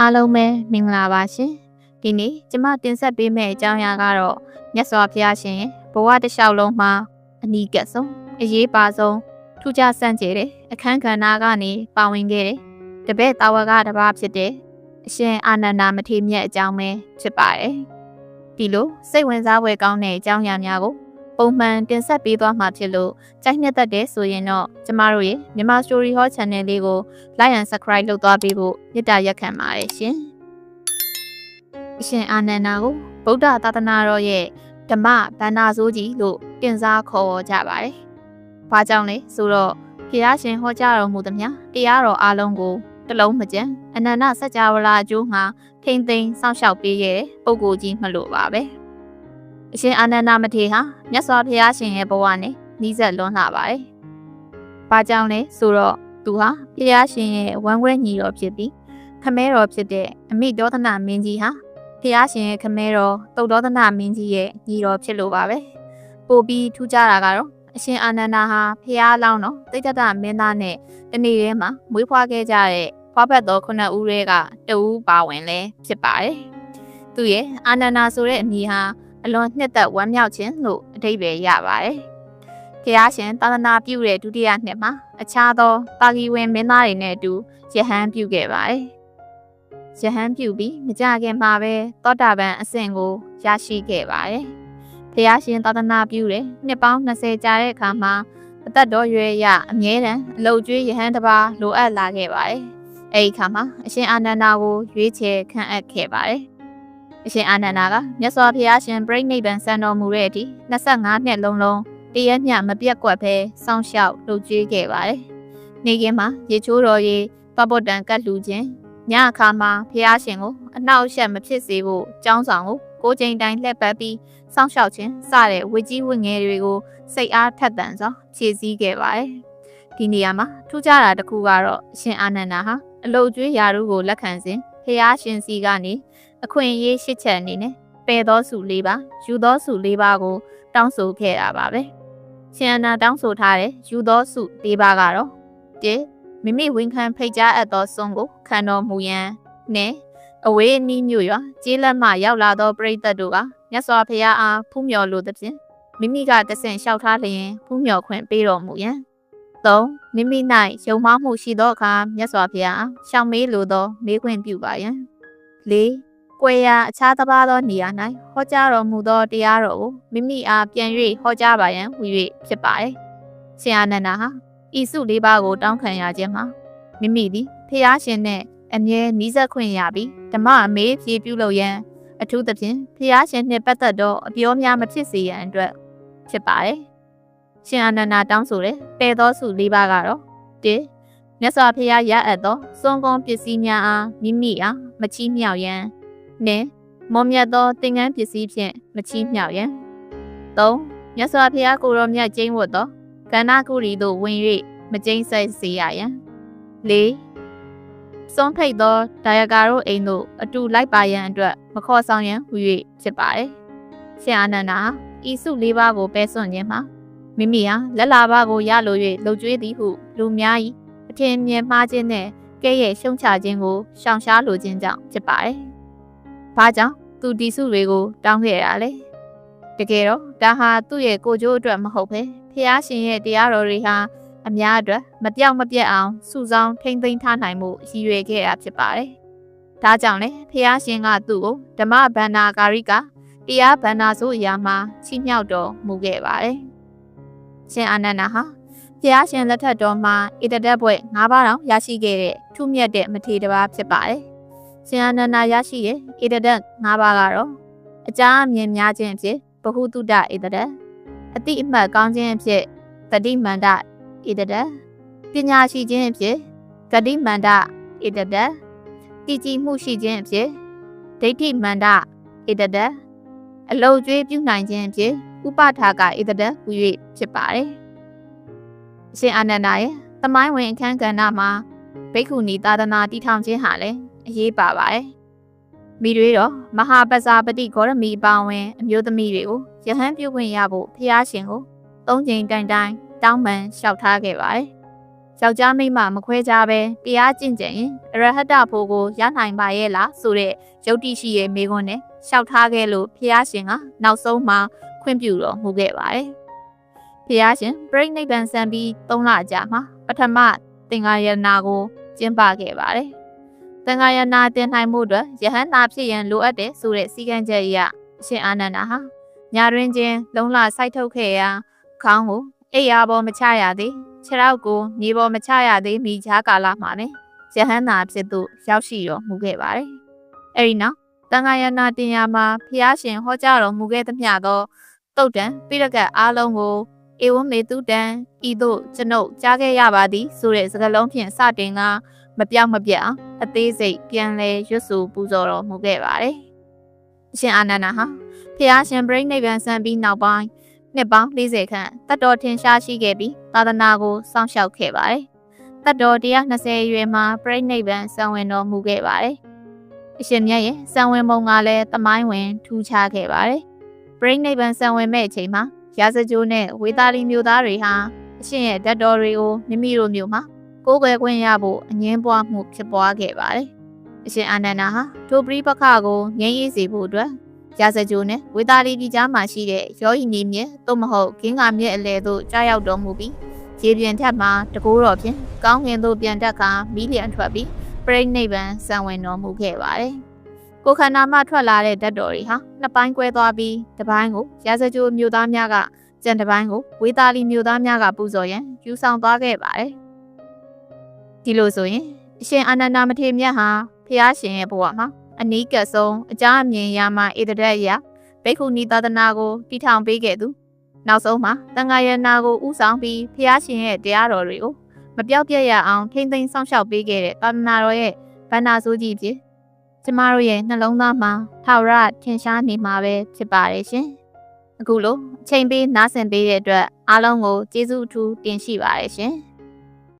အားလုံးပဲမင်္ဂလာပါရှင်ဒီနေ့ကျမတင်ဆက်ပေးမယ့်အကြောင်းအရာကတော့မြတ်စွာဘုရားရှင်ရဲ့ဘဝတစ်လျှောက်လုံးမှာအနီးကပ်ဆုံးအရေးပါဆုံးထူးခြားစံ့ကျဲတဲ့အခန်းကဏ္ဍကနေပါဝင်ခဲ့တဲ့တပည့်တာဝကတစ်ပါးဖြစ်တဲ့အရှင်အာနန္ဒာမထေရမြတ်အကြောင်းပဲဖြစ်ပါတယ်ဒီလိုစိတ်ဝင်စားဖွယ်ကောင်းတဲ့အကြောင်းအရာများကို ပုံမှန်တင်ဆက်ပေးသွားမှာဖြစ်လို့ကြိုက်နှစ်သက်တဲ့ဆိုရင်တော့ကျမတို့ရဲ့မြန်မာ Story Hall Channel လေးကို like and subscribe လုပ်သွားပေးဖို့မေတ္တာရက်ခံပါတယ်ရှင်။အရှင်အာနန္ဒာကိုဗုဒ္ဓသာသနာတော်ရဲ့ဓမ္မဗန္နာစိုးကြီးလို့တင်စားခေါ်ကြပါတယ်။ဘာကြောင့်လဲဆိုတော့ဖျားရှင်ဟောကြားတော်မူသမျှတရားတော်အလုံးကိုတလုံးမကြံအနန္တစัจ java လာအကျိုးမှာထိမ့်သိမ်းစောင့်ရှောက်ပေးရဲ့ပုဂ္ဂိုလ်ကြီးမလို့ပါပဲ။ အရှင်အာနန္ဒာမထေရဟာမြတ်စွာဘုရားရှင်ရဲ့ဘဝနဲ့နှီးဆက်လွန်းလာပါတယ်။ဘာကြောင့်လဲဆိုတော့သူဟာဖျားရှင်ရဲ့ဝမ်းခွဲညီတော်ဖြစ်ပြီးခမဲတော်ဖြစ်တဲ့အမိဒေါသနာမင်းကြီးဟာဖျားရှင်ရဲ့ခမဲတော်တုတ်ဒေါသနာမင်းကြီးရဲ့ညီတော်ဖြစ်လို့ပါပဲ။ပို့ပြီးထူးခြားတာကတော့အရှင်အာနန္ဒာဟာဖျားလောင်းတော်တိတ်တတမင်းသားနဲ့တနေ့ထဲမှာမွေးဖွားခဲ့ကြတဲ့ဖွားဖက်တော်ခုနှစ်ဦးတွေကတဦးပါဝင်လဲဖြစ်ပါတယ်။သူရဲ့အာနန္ဒာဆိုတဲ့အမည်ဟာ အလွန်နှစ်သက်ဝမ်းမြောက်ခြင်းလို့အဓိပ္ပာယ်ရပါတယ်။ဖျားရှင်သာသနာပြုတဲ့ဒုတိယနှစ်မှာအခြားသောပါကီဝင်မင်းသားတွေနဲ့အတူယဟန်ပြုခဲ့ပါတယ်။ယဟန်ပြုပြီးမကြခင်မှာပဲသောတာပန်အဆင့်ကိုရရှိခဲ့ပါတယ်။ဖျားရှင်သာသနာပြုတဲ့နှစ်ပေါင်း20ကြာတဲ့အခါမှာအသက်တော်ရွယ်ရအမြဲတမ်းအလုတ်ကျွေးယဟန်တစ်ပါးလိုအပ်လာခဲ့ပါတယ်။အဲဒီအခါမှာအရှင်အာနန္ဒာကိုရွေးချယ်ခန့်အပ်ခဲ့ပါတယ်။ အရှင်အာနန္ဒာကမြတ်စွာဘုရားရှင်ပြိဋိနိဗ္ဗာန်စံတော်မူတဲ့အထိ25နှစ်လုံးလုံးတရက်မျှမပြတ်ကွက်ပဲစောင့်ရှောက်လုပ်ကြွေးခဲ့ပါတယ်။နေကင်းမှာရေချိုးတော်ရေပပုတ်တန်ကတ်လူခြင်းညအခါမှာဖះရှင်ကိုအနှောက်အယှက်မဖြစ်စေဖို့ကြောင်းဆောင်ကိုကိုချိန်တိုင်းလှည့်ပတ်ပြီးစောင့်ရှောက်ခြင်းစတဲ့ဝကြီးဝငယ်တွေကိုစိတ်အားထက်သန်စွာဖြည့်ဆည်းခဲ့ပါတယ်။ဒီနေရာမှာထူးခြားတာတစ်ခုကတော့အရှင်အာနန္ဒာဟာအလုတ်ကျွေးယာရုကိုလက်ခံစဉ်ဖះရှင်စီကနေ အခွင့်အရေးရှစ်ချက်အနေနဲ့ပယ်သောစု၄ပါးယူသောစု၄ပါးကို တောင်းဆိုခဲ့တာပါပဲ။ရှင်အနာတောင်းဆိုထားတဲ့ယူသောစု၄ပါးကတော့၁မိမိဝန်ခံဖိတ်ကြားအပ်သောစွန်ကိုခံတော်မူရန်နဲ့အဝေးအနီးမြို့ရွာကျေးလက်မှရောက်လာသောပရိသတ်တို့ကမြတ်စွာဘုရားအားဖူးမြော်လိုသဖြင့်မိမိကတဆင့်လျှောက်ထားလျင်ဖူးမြော်ခွင့်ပေးတော်မူရန်၃မိမိ၌ယုံမှမှုရှိသောအခါမြတ်စွာဘုရားရှောင်မေးလိုသောမေးခွင့်ပြုပါရန်၄ ကွယ်ရာအခြားတစ်ပါးသောနေရာ၌ဟောကြားတော်မူသောတရားတော်ကိုမိမိအားပြန်၍ဟောကြားပါရန်ဟူ၍ဖြစ်ပါ၏။ရှင်အာနန္ဒာဟာဤစုလေးပါးကိုတောင်းခံရခြင်းမှာမိမိသည်ဖျားရှင်နှင့်အမြဲနီးစပ်ခွင့်ရပြီးဓမ္မအမေးဖြေပြုလုပ်ရန်အထူးသဖြင့်ဖျားရှင်နှင့်ပတ်သက်သောအပြောများမဖြစ်စေရန်အတွက်ဖြစ်ပါတယ်။ရှင်အာနန္ဒာတောင်းဆိုတဲ့ပယ်သောစုလေးပါးကတော့၁မြတ်စွာဘုရားရအပ်သောစွန်ကုန်းပစ္စည်းများအားမိမိအားမချီးမြှောက်ရန် နှင့်မော်မြတ်သောသင်္ကန်းပစ္စည်းဖြင့်မချီးမြှောက်ရန်၃မြတ်စွာဘုရားကိုရောမြတ်ကျင်းဝတ်သောကန္နာကုရီသို့ဝင်၍မကျိမ့်ဆက်စေရရန်၄စွန်ဖိတ်သောဒါယကာတို့အိမ်သို့အတူလိုက်ပါရန်အတွက်မခေါ်ဆောင်ရန်ဟူ၍ဖြစ်ပါတယ်ရှင်အာနန္ဒာဤစု၄ပါးကိုပဲစွန့်ခြင်းမှာမိမိဟာလက်လာပါကိုရလို၍လှုပ်ကြွေးသည်ဟုလူများ၏အထင်မြင်မှားခြင်းနဲ့ကဲ့ရဲ့ရှုံချခြင်းကိုရှောင်ရှားလိုခြင်းကြောင့်ဖြစ်ပါတယ်။ ဘာကြောင့်သူတီစုတွေကိုတောင်းခဲ့ရလဲ။တကယ်တော့ဒါဟာသူ့ရဲ့ကိုကြိုးအတွက်မဟုတ်ပဲဖះရှင်ရဲ့တရားတော်တွေဟာအများအတွက်မပြောက်မပြက်အောင်စုဆောင်းထိမ့်သိမ်းထားနိုင်မှုရည်ရွယ်ခဲ့တာဖြစ်ပါတယ်။ဒါကြောင့်လေဖះရှင်ကသူ့ကိုဓမ္မဗန္နာကာရိကတရားဗန္နာဆိုအရာမှာချီးမြှောက်တော်မူခဲ့ပါတယ်။ရှင်အာနန္ဒာဟာဖះရှင်လက်ထက်တော်မှာဣတတက်ဘွဲ့၅ပါးတောင်ရရှိခဲ့တဲ့ထူးမြတ်တဲ့မထေရတစ်ပါးဖြစ်ပါတယ်။ ရှင်အာနန္ဒာရရှိတဲ့ဣတတက်၅ပါးကတော့အကြအမြင်များခြင်းအဖြစ်ဘ ഹു တုတဣတတက်အတိအမှတ်ကောင်းခြင်းအဖြစ်တတိမန္တဣတတက်ပညာရှိခြင်းအဖြစ်ဂတိမန္တဣတတက်တည်ကြည်မှုရှိခြင်းအဖြစ်ဒိဋ္ဌိမန္တဣတတက်အလုတ်ကျွေးပြုနိုင်ခြင်းအဖြစ်ဥပထာကဣတတက်ဟူ၍ဖြစ်ပါတယ်။ရှင်အာနန္ဒာရဲ့သမိုင်းဝင်အခန်းကဏ္ဍမှာဘိက္ခုနီသာသနာတည်ထောင်ခြင်းဟာလည်း အရေးပါပါတယ်။မိတွေတော့မဟာပဇာပတိဂေါရမီအပေါင်းဝင် အမျိုးသမီးတွေကိုယဟန်ပြုခွင့်ရဖို့ဖះရှင်ကိုသုံးချိန်တိုင်တိုင်တောင်းပန်လျှောက်ထားခဲ့ပါတယ်။ယောက်ျားမိန်းမမခွဲခြားပဲတရားကျင့်ကြံရင်အရဟတဖို့ကိုရနိုင်ပါရဲ့လားဆိုတဲ့ယုတ်တိရှိရဲ့မိကွန်းနဲ့လျှောက်ထားခဲ့လို့ဖះရှင်ကနောက်ဆုံးမှခွင့်ပြုတော်မူခဲ့ပါတယ်။ဖះရှင်ပြိဋိနိဗ္ဗာန်ဆံပြီး၃လကြာမှာပထမသင်္ဃာယနာကိုကျင်းပခဲ့ပါတယ်။ သင်္ဃာယနာတင်နိုင်မှုအတွက်ယဟန္တာဖြစ်ရန်လိုအပ်တဲ့ဆိုတဲ့စည်းကမ်းချက်အရအရှင်အာနန္ဒာဟာညာတွင်ချင်းလုံလစိုက်ထုတ်ခဲ့ရာခေါင်းကိုအိယာပေါ်မချရသေးခြေထောက်ကိုမြေပေါ်မချရသေးမိခြားကာလမှာနဲ့ယဟန္တာဖြစ်သူရောက်ရှိတော်မူခဲ့ပါတယ်။အဲဒီနောက်တန်ခါယနာတင်ယာမှာဖျားရှင်ဟောကြားတော်မူခဲ့သမျှသောတုတ်တံပိရကတ်အားလုံးကိုဧဝမေတုတံဤသို့ကျွန်ုပ်ကြားခဲ့ရပါသည်ဆိုတဲ့စကားလုံးဖြင့်စတင်က မပြောင်းမပြတ်အောင်အသေးစိတ်ပြန်လဲရွတ်ဆိုပူဇော်တော်မူခဲ့ပါတယ်။အရှင်အာနန္ဒာဟာဖျားရှင်ပြိဋိနိဗ္ဗာန်ဆံပြီးနောက်ပိုင်းနှစ်ပေါင်း40ခန့်တတ်တော်ထင်ရှားရှိခဲ့ပြီးသာသနာကိုစောင့်ရှောက်ခဲ့ပါတယ်။တတ်တော်120အရွယ်မှာပြိဋိနိဗ္ဗာန်ဆံဝင်တော်မူခဲ့ပါတယ်။အရှင်မြတ်ရဲ့ဆံဝင်ပုံကလည်းတမိုင်းဝင်ထူးခြားခဲ့ပါတယ်။ပြိဋိနိဗ္ဗာန်ဆံဝင်မဲ့အချိန်မှာရာဇကြိုးနဲ့ဝေသာလီမျိုးသားတွေဟာအရှင်ရဲ့ဓာတ်တော်တွေကိုမိမိတို့မျိုးမှာ ကိုယ်ွယ်ခွင့်ရဖို့အငင်းပွားမှုဖြစ်ပွားခဲ့ပါတယ်။အရှင်အာနန္ဒာဟာထိုပရိပခကိုငြိမ်းရေးစေဖို့အတွက်ရာဇကြိုးနဲ့ဝေသာလီပြည်ကြားမှာရှိတဲ့ရောဟိနေမြစ်သို့မဟုတ်ဂင်းကမြစ်အလယ်သို့ကြားရောက်တော်မူပြီးရေပြင်ထက်မှာတကိုးတော်ဖြင့်ကောင်းကင်သို့ပြန်တက်ကာမီးလျံထွက်ပြီးပြိဋိနိဗ္ဗာန်စံဝင်တော်မူခဲ့ပါတယ်။ကိုခန္ဓာမှထွက်လာတဲ့ဓာတ်တော်တွေဟာနှစ်ပိုင်းကွဲသွားပြီးတစ်ပိုင်းကိုရာဇကြိုးမြို့သားများကကျန်တစ်ပိုင်းကိုဝေသာလီမြို့သားများကပူဇော်ရန်ယူဆောင်သွားခဲ့ပါတယ်။ ဒီလိုဆိုရင်အရှင်အာနန္ဒမထေရမြတ်ဟာဖះရှင်ရဲ့ဘဝမှာအနီးကပ်ဆုံးအကြအမြင်ရမှဧတရက်ရဘိက္ခုနီသာသနာကိုတည်ထောင်ပေးခဲ့သူနောက်ဆုံးမှာတန်ခါယနာကိုဥဆောင်ပြီးဖះရှင်ရဲ့တရားတော်တွေကိုမပြောက်ပြက်ရအောင်ထိမ့်သိမ်းဆောင်ရှောက်ပေးခဲ့တဲ့သာသနာတော်ရဲ့ဗန္နာစိုးကြီးဖြစ်ကျမတို့ရဲ့နှလုံးသားမှာထာဝရထင်ရှားနေမှာပဲဖြစ်ပါတယ်ရှင်အခုလိုအချိန်ပေးနားဆင်ပေးတဲ့အတွက်အားလုံးကိုကျေးဇူးအထူးတင်ရှိပါတယ်ရှင်